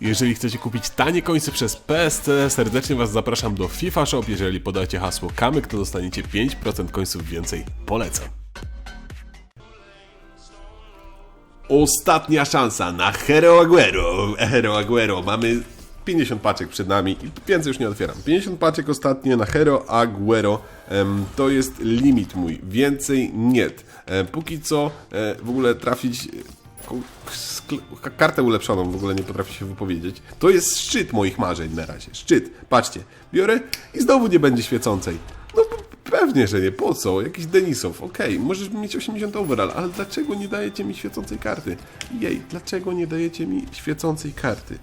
Jeżeli chcecie kupić tanie końce przez PSC, serdecznie Was zapraszam do FIFA Shop. Jeżeli podacie hasło kamyk, to dostaniecie 5% końców więcej. Polecam. Ostatnia szansa na Hero Aguero. Hero Aguero. Mamy 50 paczek przed nami i więcej już nie otwieram. 50 paczek ostatnie na Hero Aguero. To jest limit mój. Więcej nie. Póki co e, w ogóle trafić kartę ulepszoną, w ogóle nie potrafię się wypowiedzieć. To jest szczyt moich marzeń na razie. Szczyt. Patrzcie. Biorę i znowu nie będzie świecącej. No pewnie, że nie. Po co? Jakiś Denisow. Okej, możesz mieć 80 overall, ale dlaczego nie dajecie mi świecącej karty? Jej, dlaczego nie dajecie mi świecącej karty?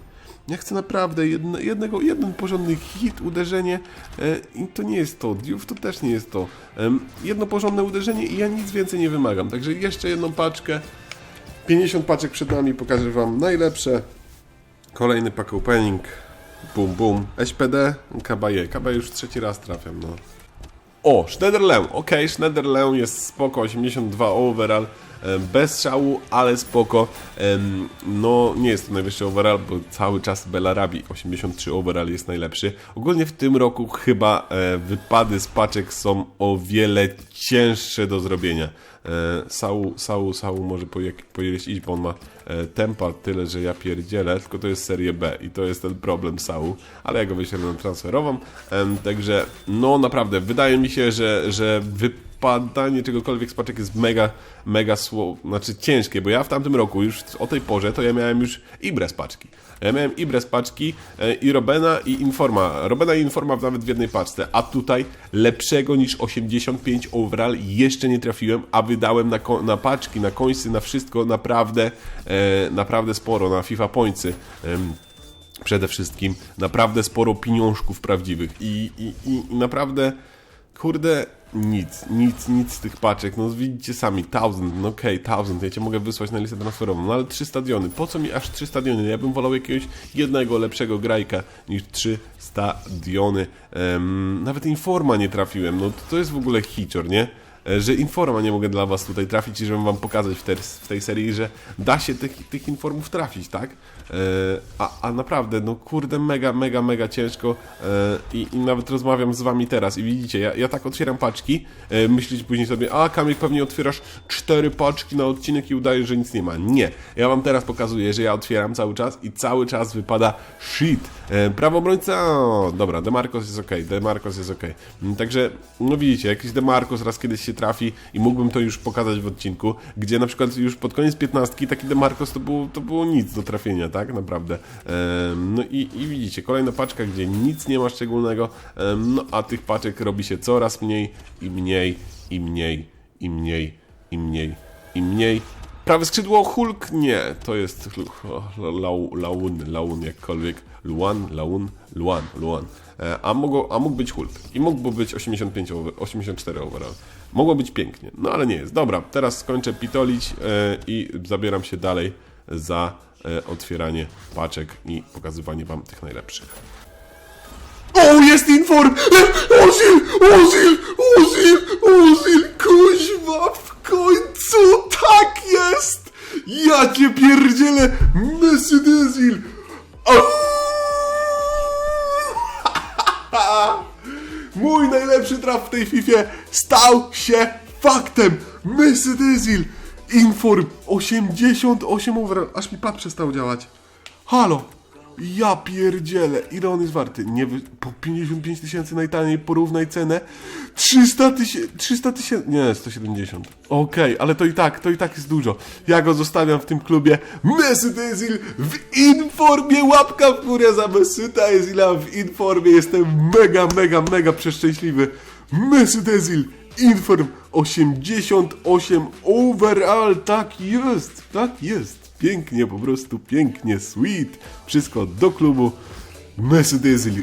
Ja chcę naprawdę jedno, jednego, jeden porządny hit, uderzenie e, i to nie jest to. Diów to też nie jest to. Jedno porządne uderzenie i ja nic więcej nie wymagam. Także jeszcze jedną paczkę. 50 paczek przed nami, pokażę Wam najlepsze. Kolejny pack opening. Bum, bum. SPD, Kabaje. Kabaje już trzeci raz trafiam, no. O, Schneiderleu. Ok, Schneiderleu jest spoko, 82 overall. Bez szału, ale spoko. No, nie jest to najwyższy overall, bo cały czas Belarabi 83 overall jest najlepszy. Ogólnie w tym roku chyba e, wypady z paczek są o wiele cięższe do zrobienia. E, Sau, Sau, Sau może po, jak, pojeść iść, bo on ma e, tempa tyle, że ja pierdzielę, tylko to jest serie B i to jest ten problem Sau, ale ja go wyślę transferową, em, także no naprawdę, wydaje mi się, że, że wypadanie czegokolwiek z paczek jest mega, mega sło, znaczy ciężkie, bo ja w tamtym roku już o tej porze to ja miałem już Ibre z paczki. Ja miałem Ibre z paczki e, i Robena i Informa. Robena i Informa nawet w jednej paczce, a tutaj lepszego niż 85 overall jeszcze nie trafiłem, a wydałem na, na paczki, na końcy, na wszystko naprawdę, e, naprawdę sporo, na FIFA Pointsy. Em, przede wszystkim naprawdę sporo pieniążków prawdziwych i, i, i naprawdę kurde nic, nic, nic z tych paczek, no widzicie sami, 1000, no okej, 1000, ja cię mogę wysłać na listę transferową, no ale trzy stadiony, po co mi aż trzy stadiony, ja bym wolał jakiegoś jednego lepszego grajka niż trzy stadiony, Em, nawet Informa nie trafiłem, no to, to jest w ogóle hicior, nie? E, że informa nie mogę dla was tutaj trafić i żebym wam pokazać w, te, w tej serii, że da się tych, tych informów trafić, tak? E, a, a naprawdę, no kurde, mega, mega, mega ciężko e, i, i nawet rozmawiam z wami teraz i widzicie, ja, ja tak otwieram paczki, myślicie później sobie, a Kamil pewnie otwierasz cztery paczki na odcinek i udajesz, że nic nie ma. Nie, ja wam teraz pokazuję, że ja otwieram cały czas i cały czas wypada shit. E, prawo obrońca, o, dobra, Demarcos jest ok, Demarcos jest ok. Także, no widzicie, jakiś Demarcos raz kiedyś się trafi i mógłbym to już pokazać w odcinku, gdzie na przykład już pod koniec 15 taki Demarcos to było, to było nic do trafienia, tak naprawdę. No i, i widzicie, kolejna paczka, gdzie nic nie ma szczególnego, no a tych paczek robi się coraz mniej i mniej i mniej i mniej i mniej i mniej. Prawe skrzydło Hulk? Nie, to jest Laun, Laun jakkolwiek. Luan, Laun, Luan, Luan. E, A, mogło, a mógł być Hulk. I mógłby być 85, over- 84 overall. Mogło być pięknie, no ale nie jest. Dobra, teraz skończę pitolić e, i zabieram się dalej za e, otwieranie paczek i pokazywanie wam tych najlepszych. Jest inform! Ozil! Ozil! Ozil! Ozil! Kuźwa! W końcu! Tak jest! Ja cię pierdzielę! Ozil! Au! Mój najlepszy traf w tej Fifie stał się faktem! Mesut Ozil! Inform 88 overall. Aż mi pad przestał działać. Halo! Ja pierdzielę, ile on jest warty? Nie po 55 tysięcy najtaniej, porównaj cenę. 300 tysięcy, 300 tysięcy, nie, 170. Okej, ale to i tak, to i tak jest dużo. Ja go zostawiam w tym klubie. Mesut Özil w informie, łapka w górę za Mesuta Özila w informie. Jestem mega, mega, mega przeszczęśliwy. Mesut Özil, inform 88 overall, tak jest, tak jest. Pięknie, po prostu pięknie, sweet. Wszystko do klubu. Mesut Özil.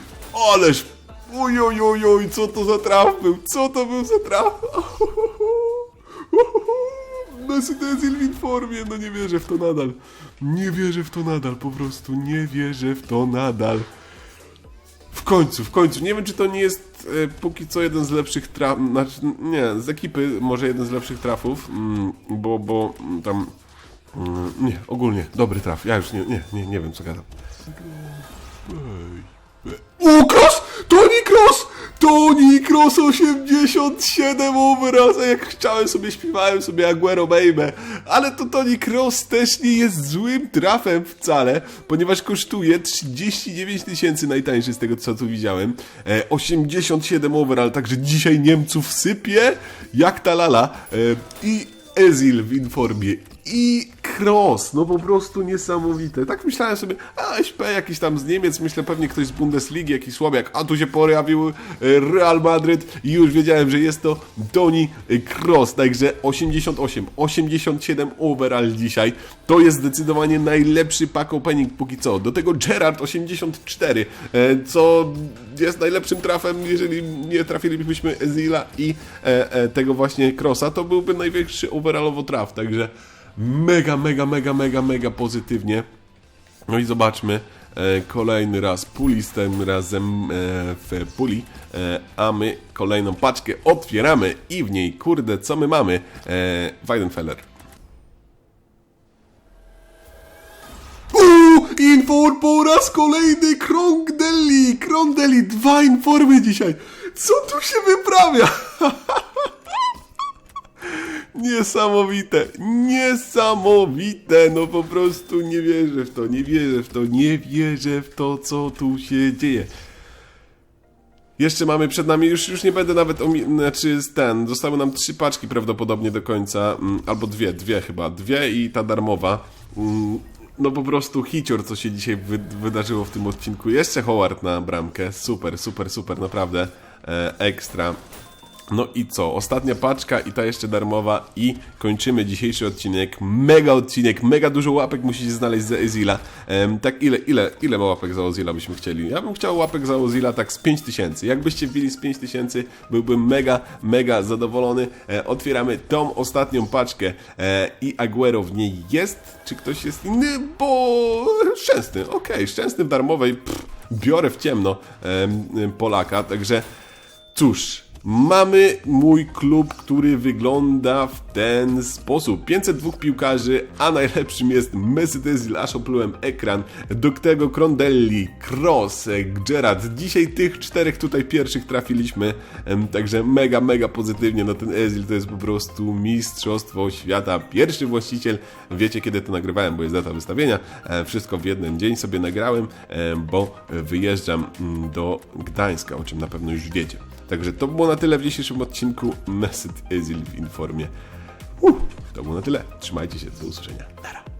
Ależ, oj, oj, oj, oj, co to za traf był, co to był za traf? Mesut Özil w informie, no nie wierzę w to nadal. Nie wierzę w to nadal, po prostu nie wierzę w to nadal. W końcu, w końcu. Nie wiem, czy to nie jest e, póki co jeden z lepszych traf... Znaczy, nie, z ekipy może jeden z lepszych trafów, mm, bo, bo mm, tam Mm, nie, ogólnie, dobry traf. Ja już nie, nie, nie, nie wiem co gadam. Cross! Tony Cross! Tony Cross 87 overalls! A jak chciałem sobie, śpiewałem sobie Aguero Baby. Ale to Tony Cross też nie jest złym trafem wcale, ponieważ kosztuje 39 tysięcy najtańszy z tego co tu widziałem. E, 87 overall, także dzisiaj Niemców sypie jak ta lala. E, I Ezil w informie i Cross, no po prostu niesamowite. Tak myślałem sobie, a SP jakiś tam z Niemiec, myślę pewnie ktoś z Bundesligi, jakiś słabiak, a tu się pojawił e, Real Madryt i już wiedziałem, że jest to Toni Cross, także 88, 87 overall dzisiaj. To jest zdecydowanie najlepszy pack opening póki co. Do tego Gerard 84, e, co jest najlepszym trafem, jeżeli nie trafilibyśmy Ezila i e, tego właśnie Crossa, to byłby największy overallowo traf, także mega, mega, mega, mega, mega pozytywnie. No i zobaczmy e, kolejny raz puli z tym razem e, w puli, e, a my kolejną paczkę otwieramy i w niej, kurde, co my mamy? E, Weidenfeller. Uuu, infor po raz kolejny Krongdeli, Krongdeli, dwa informy dzisiaj. Co tu się wyprawia? Niesamowite, niesamowite, no po prostu nie wierzę w to, nie wierzę w to, nie wierzę w to, co tu się dzieje. Jeszcze mamy przed nami, już, już nie będę nawet, omi- znaczy ten, zostały nam trzy paczki prawdopodobnie do końca, mm, albo dwie, dwie chyba, dwie i ta darmowa. Mm, No po prostu hicior, co się dzisiaj wy wydarzyło w tym odcinku. Jeszcze Howard na bramkę, super, super, super, naprawdę, e, ekstra. No i co? Ostatnia paczka i ta jeszcze darmowa i kończymy dzisiejszy odcinek. Mega odcinek, mega dużo łapek musicie znaleźć za Ezila. Tak ile, ile, ile ma łapek za Ozila byśmy chcieli? Ja bym chciał łapek za Ozila tak z 5000. Jakbyście wbili z 5000, byłbym mega, mega zadowolony. E, otwieramy tą ostatnią paczkę e, i Aguero w niej jest. Czy ktoś jest inny? Bo szczęsny, okej, szczęsny w darmowej. Pff, biorę w ciemno em, Polaka, także Cóż, mamy mój klub, który wygląda w ten sposób. 502 piłkarzy, a najlepszym jest Mesut Özil, aż oplułem ekran. Do tego Krondelli, Kroos, Gerrard. Dzisiaj tych czterech tutaj pierwszych trafiliśmy, także mega, mega pozytywnie. No ten Özil to jest po prostu mistrzostwo świata. Pierwszy właściciel, wiecie kiedy to nagrywałem, bo jest data wystawienia. E, Wszystko w jeden dzień sobie nagrałem, e, bo wyjeżdżam mm, do Gdańska, o czym na pewno już wiecie. Także to było na tyle w dzisiejszym odcinku Mesut Özil w informie. Uh, to było na tyle. Trzymajcie się, do usłyszenia. Nara.